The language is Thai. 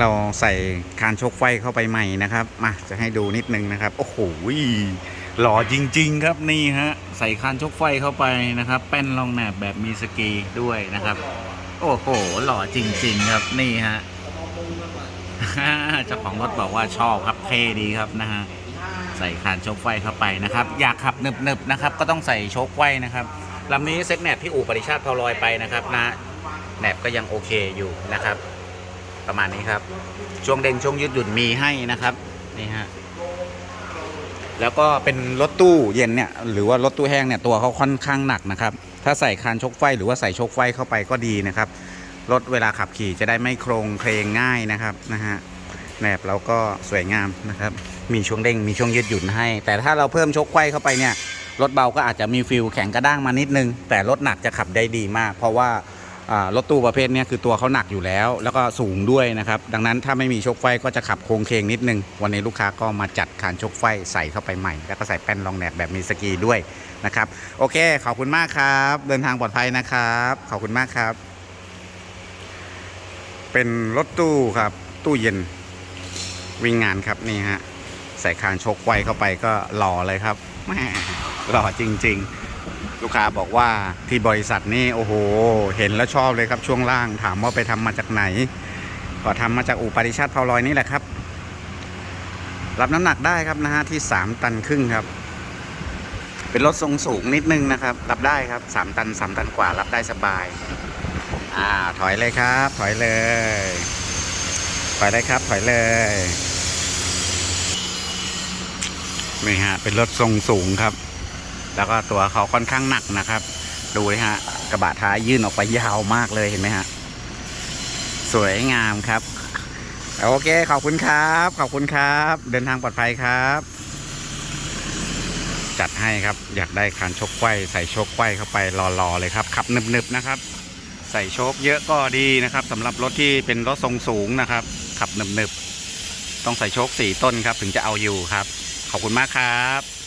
เราใส่คานชกไฟเข้าไปใหม่นะครับ มาจะให้ดูนิดนึงนะครับ โอ้โหหล่อจริง ๆ ครับนี่ฮะใส่คานชกไฟเข้าไปนะครับแป้นรองแหนบแบบมีสกีด้วยนะครับ โอ้โห หล่อจริง ๆ ครับนี่ฮะเจ้าของรถบอกว่าชอบครับเท่ดีครับนะฮะใส่คานชกไฟเข้าไปนะครับ อยากขับหนึบๆนะครับ ก็ต้องใส่ชกไฟนะครับลำนี้เซ็กแหนบที่อู่ปริชาติพาลอยไปนะครับนะแหนบก็ยังโอเคอยู่นะครับ ประมาณนี้ครับ ช่วงเด้งช่วงยืดหยุ่นมีให้นะครับนี่ฮะแล้วก็เป็นรถตู้เย็นเนี่ยหรือว่ารถตู้แห้งเนี่ยตัวเขาค่อนข้างหนักนะครับ ถ้าใส่คานชกไฟหรือว่าใส่ชกไฟเข้าไปก็ดีนะครับรถเวลาขับขี่จะได้ไม่โครงเครงง่ายนะครับนะฮะแหนบเราก็สวยงามนะครับ มีช่วงเด้งมีช่วงยืดหยุ่นให้ แต่ถ้าเราเพิ่มชกไฟเข้าไปเนี่ยรถเบาก็อาจจะมีฟิลแข็งกระด้างมานิดนึง แต่รถหนักจะขับได้ดีมาก เพราะว่า รถตู้ประเภทนี้คือตัวเขาหนักอยู่แล้ว แล้วก็สูงด้วยนะครับ ดังนั้นถ้าไม่มีชกไฟก็จะขับโค้งเคงนิดนึง วันนี้ลูกค้าก็มาจัดคานชกไฟใส่เข้าไปใหม่ แล้วก็ใส่แป้นรองแหนบแบบมีสกีด้วยนะครับ โอเค ขอบคุณมากครับ เดินทางปลอดภัยนะครับ ขอบคุณมากครับ เป็นรถตู้ครับ ตู้เย็นวิ่งงานครับนี่ฮะใส่คานชกไฟเข้าไปก็หล่อเลยครับแม่หล่อจริง ๆ ลูกค้าบอกว่าที่บริษัทนี่โอ้โห เห็นแล้วชอบเลยครับช่วงล่าง ถามว่าไปทำมาจากไหน ก็ทำมาจากอู่ปริชาติพาลอยนี่แหละครับ รับน้ำหนักได้ครับนะฮะที่ 3 ตันครึ่งครับ เป็นรถทรงสูงนิดนึงนะครับ รับได้ครับ 3 ตัน 3 ตันกว่ารับได้สบาย อ่าถอยเลยครับ ถอยเลย ถอยเลยครับ ถอยเลยนี่ฮะเป็นรถทรงสูงครับ แล้วก็ตัวเขาค่อนข้างหนักนะครับ ดูเลยฮะกระบะท้ายยื่นออกไปยาวมากเลยเห็นไหมฮะสวยงามครับ โอเคขอบคุณครับ ขอบคุณครับ เดินทางปลอดภัยครับ จัดให้ครับอยากได้คานชกไขว้ใส่ชกไขว้เข้าไปรอๆเลยครับขับนึบๆนะครับ ใส่โชคเยอะก็ดีนะครับสำหรับรถที่เป็นรถทรงสูงนะครับ ขับนึบๆต้องใส่โชคสี่ต้นครับ ถึงจะเอาอยู่ครับ ขอบคุณมากครับ